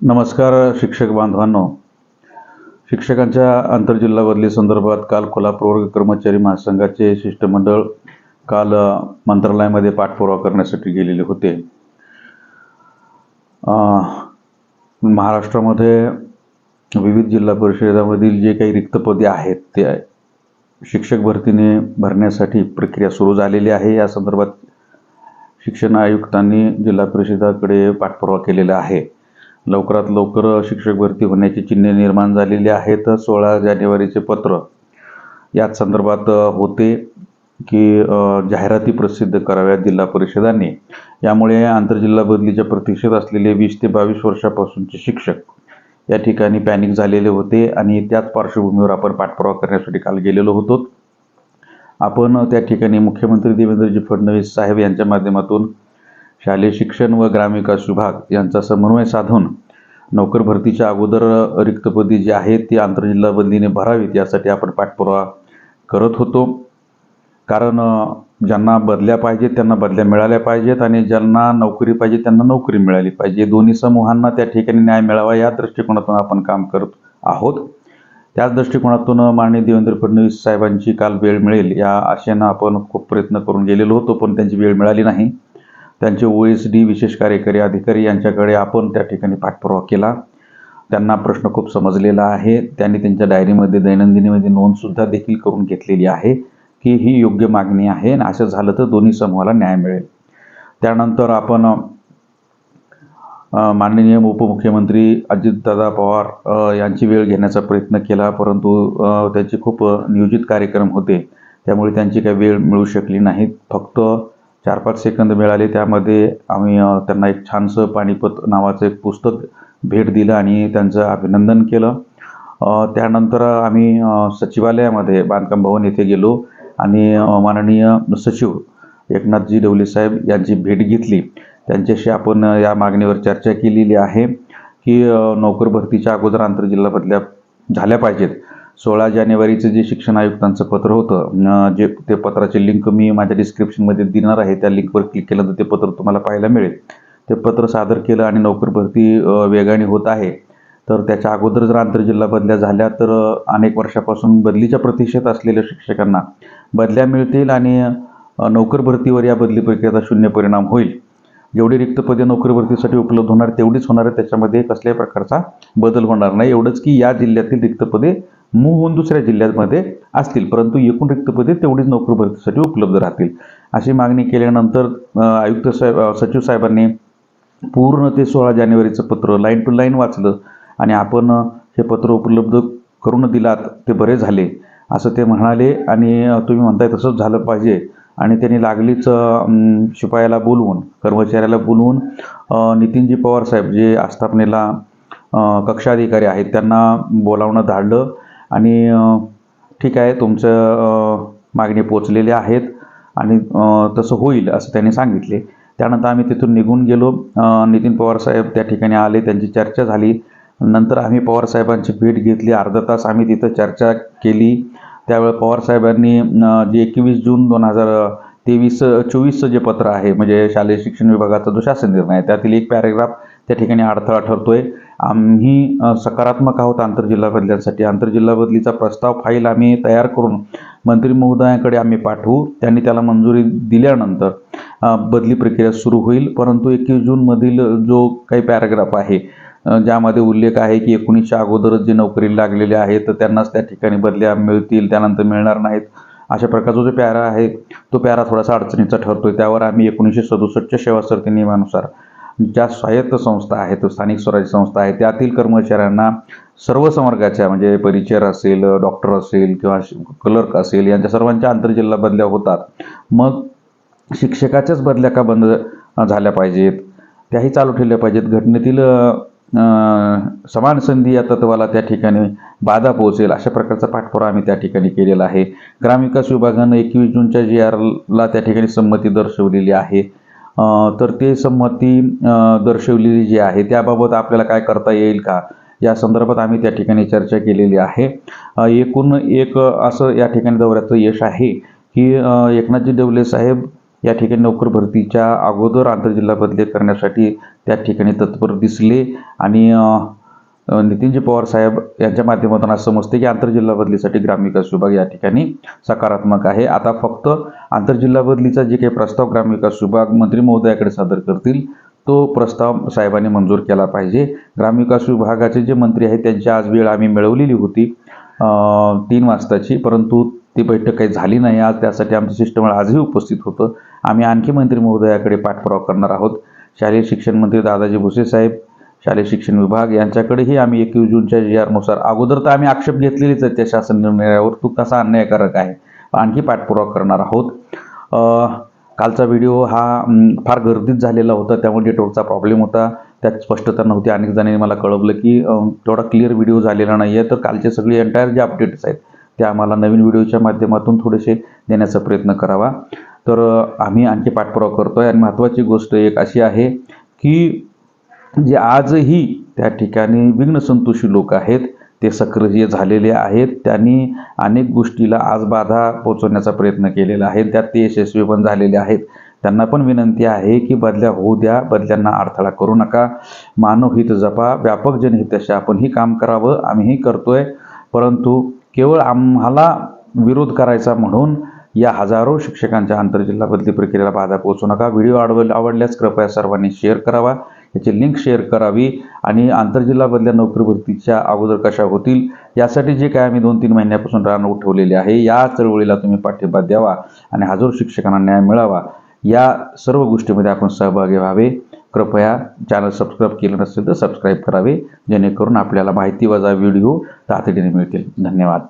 नमस्कार शिक्षक बांधवांनो. शिक्षकांच्या आंतरजिल्हा बदली संदर्भात काल कोल्हापूर वर्ग कर्मचारी महासंघाचे शिष्टमंडळ काल मंत्रालयामध्ये पाठपुरावा करण्यासाठी गेलेले होते. महाराष्ट्रामध्ये विविध जिल्हा परिषदामधील जे काही रिक्त पदे आहेत ते शिक्षक भरतीने भरण्यासाठी प्रक्रिया सुरू झालेली आहे. या संदर्भात शिक्षण आयुक्तांनी जिल्हा परिषदाकडे पाठपुरावा केलेला आहे. लवकरात लवकर शिक्षक भरती होण्याची चिन्हे निर्माण झालेली आहेत. सोळा जानेवारीचे पत्र. याच संदर्भात होते की जाहिराती प्रसिद्ध कराव्यात जिल्हा परिषदांनी. यामुळे आंतरजिल्हा बदलीच्या प्रतीक्षेत असलेले वीस ते बावीस वर्षापासूनचे शिक्षक या ठिकाणी पॅनिक झालेले होते आणि त्याच पार्श्वभूमीवर आपण पाठपुरावा करण्यासाठी काल गेलेलो होतो. आपण त्या ठिकाणी मुख्यमंत्री देवेंद्रजी फडणवीस साहेब यांच्या माध्यमातून शालेय शिक्षण व ग्रामविकास विभाग यांचा समन्वय साधून नोकर भरतीच्या अगोदर रिक्तपदी जी आहेत ती आंतरजिल्हा बदलीने भरावीत यासाठी आपण पाठपुरावा करत होतो. कारण ज्यांना बदल्या पाहिजेत त्यांना बदल्या मिळाल्या पाहिजेत आणि ज्यांना नोकरी पाहिजे त्यांना नोकरी मिळाली पाहिजे. दोन्ही समूहांना त्या ठिकाणी न्याय मिळावा या दृष्टिकोनातून आपण काम करत आहोत. त्याच दृष्टिकोनातून माननीय देवेंद्र फडणवीस साहेबांची काल वेळ मिळेल या आशेनं आपण खूप प्रयत्न करून गेलेलो होतो पण त्यांची वेळ मिळाली नाही. त्यांचे ओ एस डी विशेष कार्यकारी अधिकारी यांच्याकडे आपण त्या ठिकाणी पाठपुरावा केला. त्यांना प्रश्न खूप समजलेला आहे. त्यांनी त्यांच्या डायरीमध्ये दैनंदिनीमध्ये नोंदसुद्धा देखील करून घेतलेली आहे की ही योग्य मागणी आहे आणि असं झालं तर दोन्ही समूहाला न्याय मिळेल. त्यानंतर आपण माननीय उपमुख्यमंत्री अजितदादा पवार यांची वेळ घेण्याचा प्रयत्न केला परंतु त्यांचे खूप नियोजित कार्यक्रम होते. त्यामुळे त्यांची काही वेळ मिळू शकली नाही फक्त चार पाच सेकंद मिळाले त्यामध्ये आम्ही त्यांना एक छानसं पानिपत नावाचं एक पुस्तक भेट दिलं आणि त्यांचं अभिनंदन केलं. त्यानंतर आम्ही सचिवालयामध्ये बांधकाम भवन येथे गेलो आणि माननीय सचिव एकनाथजी डवले साहेब यांची भेट घेतली. त्यांच्याशी आपण या मागणीवर चर्चा केलेली आहे की नोकर भरतीच्या अगोदर आंतरजिल्हा बदल्या झाल्या पाहिजेत. सोळा जानेवारीचं जे शिक्षण आयुक्तांचं पत्र होतं जे ते पत्राची लिंक मी माझ्या डिस्क्रिप्शनमध्ये देणार आहे त्या लिंकवर क्लिक केलं तर ते पत्र तुम्हाला पाहायला मिळेल. ते पत्र सादर केलं आणि नोकर भरती वेगाने होत आहे. तर त्याच्या अगोदर जर आंतरजिल्हा बदल्या झाल्या तर अनेक वर्षापासून बदलीच्या प्रतीक्षेत असलेल्या शिक्षकांना बदल्या मिळतील आणि नोकर भरतीवर या बदली प्रक्रियेचा शून्य परिणाम होईल. जेवढी रिक्त पदे नोकरी भरतीसाठी उपलब्ध होणार तेवढीच होणार आहे. त्याच्यामध्ये कसल्याही प्रकारचा बदल होणार नाही. एवढंच की या जिल्ह्यातील रिक्त पदे मूव्ह होऊन दुसऱ्या जिल्ह्यामध्ये असतील परंतु एकूण रिक्त पदे तेवढीच नोकरी भरतीसाठी उपलब्ध राहतील. अशी मागणी केल्यानंतर आयुक्त साहेब सचिव साहेबांनी पूर्ण ते सोळा जानेवारीचं पत्र लाईन टू लाईन वाचलं आणि आपण हे पत्र उपलब्ध करून दिलात ते बरे झाले असं ते म्हणाले आणि तुम्ही म्हणताय तसंच झालं पाहिजे आणि त्यांनी लागलीच शिपायाला बोलवून कर्मचाऱ्याला बोलवून नितीनजी पवार साहेब जे आस्थापनेला कक्षाधिकारी आहेत त्यांना बोलावणं धाडलं आणि ठीक आहे तुमचं मागणी पोचलेले आहेत आणि तसं होईल असं त्यांनी सांगितले. त्यानंतर आम्ही तिथून निघून गेलो. नितीन पवार साहेब त्या ठिकाणी आले त्यांची चर्चा झाली. नंतर आम्ही पवार साहेबांची भेट घेतली. अर्धा तास आम्ही तिथं चर्चा केली. त्यावेळेस पवार साहेबांनी जे एकवीस जून दोन हजार तेवीस चोवीसचं जे पत्र आहे म्हणजे शालेय शिक्षण विभागाचा जो शासन निर्णय आहे त्यातील एक पॅरेग्राफ त्या ठिकाणी अडथळा ठरतोय. आम्ही सकारात्मक आहोत आंतरजिल्हा बदल्यांसाठी आंतरजिल्हा बदलीचा प्रस्ताव फाईल आम्ही तयार करून मंत्री महोदयाकडे आम्ही पाठवू. त्यांनी त्याला मंजुरी दिल्यानंतर बदली प्रक्रिया सुरू होईल. परंतु एकवीस जूनमधील जो काही पॅराग्राफ आहे ज्यामध्ये उल्लेख आहे की एकोणीसच्या अगोदरच जे नोकरीला लागलेले आहेत तर त्यांनाच त्या ठिकाणी बदल्या मिळतील त्यानंतर मिळणार नाहीत. अशा प्रकारचा जो पॅरा आहे तो पॅरा थोडासा अडचणीचा ठरतोय. त्यावर आम्ही एकोणीसशे सदुसष्टच्या सेवा नियमानुसार ज्या स्वायत्त संस्था आहेत स्थानिक स्वराज्य संस्था आहेत त्यातील कर्मचाऱ्यांना सर्व संवर्गाच्या म्हणजे परिचर असेल डॉक्टर असेल किंवा क्लर्क असेल यांच्या सर्वांच्या आंतरजिल्हा बदल्या होतात. मग शिक्षकाच्याच बदल्या का बंद झाल्या पाहिजेत? त्याही चालू ठेवल्या पाहिजेत. घटनेतील समान संधी या तत्वाला त्या ठिकाणी बाधा पोहोचेल अशा प्रकारचा पाठपुरा आम्ही त्या ठिकाणी केलेला आहे. ग्रामविकास विभागानं एकवीस जूनच्या जी आरला त्या ठिकाणी संमती दर्शवलेली आहे. तर ते संमती दर्शवलेली जी आहे त्याबाबत आपल्याला काय करता येईल का? या संदर्भात आम्ही त्या ठिकाणी चर्चा केलेली आहे. एकूण एक असं या ठिकाणी दौऱ्याचं यश आहे की एकनाथजी डवले साहेब या ठिकाणी नोकर भरतीच्या अगोदर आंतरजिल्हा बदली करण्यासाठी त्या ठिकाणी तत्पर दिसले आणि नितीनजी पवार साहेब यांच्या माध्यमातून असं समजते की आंतरजिल्हा बदलीसाठी ग्रामविकास विभाग या ठिकाणी सकारात्मक आहे. आता फक्त आंतरजिल्हा बदलीचा जे काही प्रस्ताव ग्रामविकास विभाग मंत्री महोदयाकडे सादर करतील तो प्रस्ताव साहेबांनी मंजूर केला पाहिजे. ग्रामविकास विभागाचे जे मंत्री आहेत त्यांची आज वेळ आम्ही मिळवलेली होती तीन वाजताची परंतु ती बैठक काही झाली नाही. आज त्यासाठी आमचं शिष्टमंडळ आजही उपस्थित होतं. आम्ही आणखी मंत्री महोदयाकडे पाठपुरावा करणार आहोत. शालेय शिक्षण मंत्री दादाजी भुसे साहेब शालेय शिक्षण विभाग यांच्याकडेही आम्ही एकवीस जूनच्या जी आरनुसार अगोदर तर आम्ही आक्षेप घेतलेलीच आहे त्या शासन निर्णयावर तो कसा अन्यायकारक आहे? आणखी पाठपुरावा करणार आहोत. कालचा व्हिडिओ हा फार गर्दीत झालेला होता. त्यामुळे नेटवर्कचा प्रॉब्लेम होता. त्यात स्पष्टता नव्हती. अनेक जणांनी मला कळवलं की तेवढा क्लिअर व्हिडिओ झालेला नाही आहे तर कालचे सगळे एंटायर जे अपडेट्स आहेत ते आम्हाला नवीन व्हिडिओच्या माध्यमातून थोडेसे देण्याचा प्रयत्न करावा. तर आम्ही आणखी पाठपुरावा करतो आहे आणि महत्त्वाची गोष्ट एक अशी आहे की जे आजही त्या ठिकाणी विघ्नसंतोषी लोक आहेत ते सक्रिय झालेले आहेत. त्यांनी अनेक गोष्टीला आज बाधा पोचवण्याचा प्रयत्न केलेला आहे. त्यात ते यशस्वी पण झालेले आहेत. त्यांना पण विनंती आहे की बदल्या होऊ द्या. बदल्यांना अडथळा करू नका. मानवहित जपा. व्यापक जनहिताशी आपणही काम करावं. आम्हीही करतोय. परंतु केवळ आम्हाला विरोध करायचा म्हणून या हजारो शिक्षकांच्या आंतरजिल्हा बदली प्रक्रियेला बाधा पोहोचू नका. व्हिडिओ आवड आवडल्यास कृपया सर्वांनी शेअर करावा. याची लिंक शेअर करावी आणि आंतरजिल्हा बदल्या नोकरी भरतीच्या अगोदर कशा होतील यासाठी जे काय आम्ही दोन तीन महिन्यापासून रान उठवलेले आहे या चळवळीला तुम्ही पाठिंबा द्यावा आणि हजारो शिक्षकांना न्याय मिळावा. या सर्व गोष्टीमध्ये आपण सहभागी व्हावे. कृपया चॅनल सबस्क्राईब केलं नसेल तर सबस्क्राईब करावे जेणेकरून आपल्याला माहिती वजा व्हिडिओ तातडीने मिळतील. धन्यवाद.